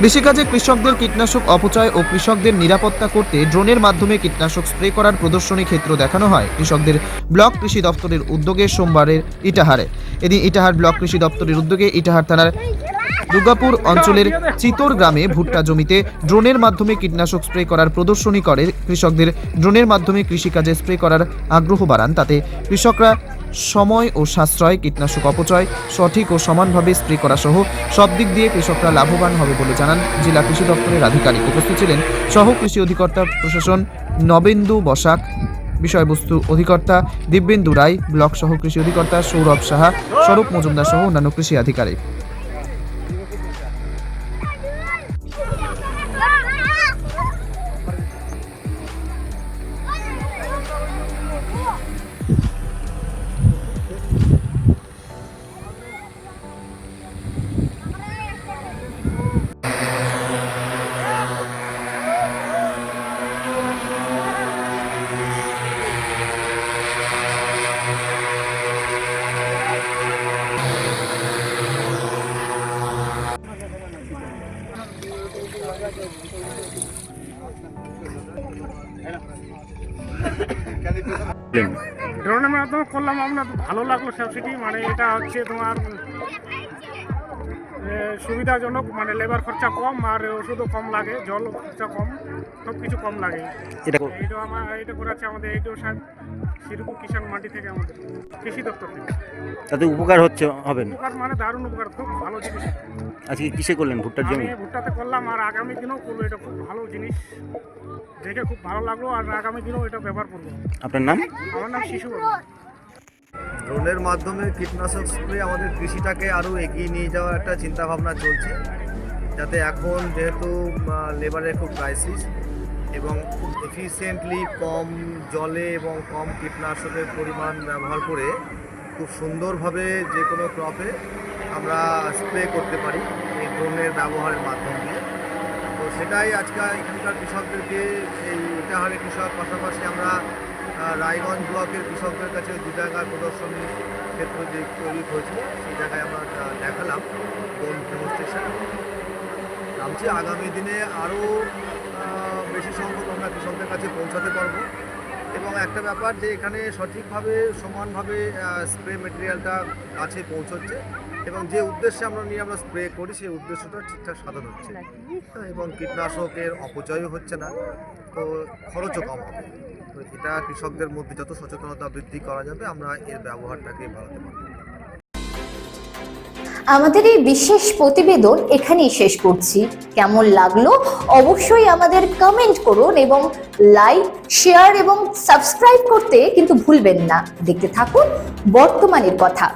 কৃষিকাজে কৃষকদের কীটনাশক অপচয় ও কৃষকদের নিরাপত্তা করতে ড্রোনের মাধ্যমে কীটনাশক স্প্রে করার প্রদর্শনী ক্ষেত্র দেখানো হয়। কৃষকদের ব্লক কৃষি দপ্তরের উদ্যোগে সোমবারের ইটাহারে। এদিন ইটাহার ব্লক কৃষি দপ্তরের উদ্যোগে ইটাহার থানার দুর্গাপুর অঞ্চলের চিতোর গ্রামে ভুট্টা জমিতে ড্রোনের মাধ্যমে কীটনাশক স্প্রে করার প্রদর্শনী করে। কৃষকদের ড্রোনের মাধ্যমে কৃষিকাজে স্প্রে করার আগ্রহ বাড়ান। তাতে কৃষকরা সময় ও সাশ্রয়, কীটনাশক অপচয়, সঠিক ও সমানভাবে স্প্রে করা সহ সব দিক দিয়ে কৃষকরা লাভবান হবে বলে জানান জেলা কৃষি দপ্তরের আধিকারিক। উপস্থিত ছিলেন সহ কৃষি অধিকর্তা প্রশাসন নবেন্দু বসাক, বিষয়বস্তু অধিকর্তা দিব্যেন্দু রায়, ব্লক সহ কৃষি অধিকর্তা সৌরভ সাহা, স্বরূপ মজুমদার সহ অন্যান্য কৃষি আধিকারিক। ড্রোনের মাধ্যমে করলাম আপনার ভালো লাগল সাবসিডি মানে এটা হচ্ছে তোমার সুবিধাজনক মানে লেবার খরচা কম আর ওষুধও কম লাগে জল খরচা কম সব কিছু কম লাগে। এটা আমার এইটা করেছে আমাদের এইটাও সাহেব শিরপুর কিষাণ মাটি থেকে আমাদের কৃষি দপ্তর থেকে। তাতে উপকার হচ্ছে হবেন উপকার মানে দারুণ উপকার খুব ভালো জিনিস। আজকে কিসে করলেন ভুট্টার জমি? ভুট্টাতে করলাম আর আগামী দিনেও করব এটা খুব ভালো জিনিস। দেখে খুব ভালো লাগল আর আগামী দিনেও এটা ব্যবহার করব। আপনার নাম? আমার নাম শিশু। ড্রোনের মাধ্যমে কীটনাশক স্প্রে আমাদের কৃষিটাকে আরও এগিয়ে নিয়ে যাওয়ার একটা চিন্তাভাবনা চলছে। যাতে এখন যেহেতু লেবারের খুব ক্রাইসিস এবং এফিসিয়েন্টলি কম জলে এবং কম কীটনাশকের পরিমাণ ব্যবহার করে খুব সুন্দরভাবে যে কোনো ক্রপে আমরা স্প্রে করতে পারি এই ড্রোনের ব্যবহারের মাধ্যম দিয়ে। তো সেটাই আজকে এখানকার কৃষকদেরকে, এই ইটাহারের কৃষক পাশাপাশি আমরা রায়গঞ্জ ব্লকের কৃষকদের কাছে দু জায়গার প্রদর্শনী ক্ষেত্র যে তৈরি হয়েছিল সেই জায়গায় আমরা দেখালাম ড্রোন ডেমনস্ট্রেশন। ভাবছি আগামী দিনে আরও বেশি সংখ্যক আমরা কৃষকদের কাছে পৌঁছাতে পারব। এবং একটা ব্যাপার যে এখানে সঠিকভাবে সমানভাবে স্প্রে মেটেরিয়ালটা কাছে পৌঁছচ্ছে এবং যে উদ্দেশ্যে আমরা নিয়ে আমরা স্প্রে করি সেই উদ্দেশ্যটা ঠিকঠাক সাধন হচ্ছে। এবং কীটনাশকের অপচয়ও হচ্ছে না তো খরচও কম হবে। এটা কৃষকদের মধ্যে যত সচেতনতা বৃদ্ধি করা যাবে, আমরা এর ব্যবহারটাকে বাড়াতে পারব। আমাদের এই বিশেষ প্রতিবেদন এখানেই শেষ করছি। কেমন লাগল অবশ্যই আমাদের কমেন্ট করুন এবং লাইক শেয়ার এবং সাবস্ক্রাইব করতে কিন্তু ভুলবেন না। দেখতে থাকুন বর্তমানের কথা।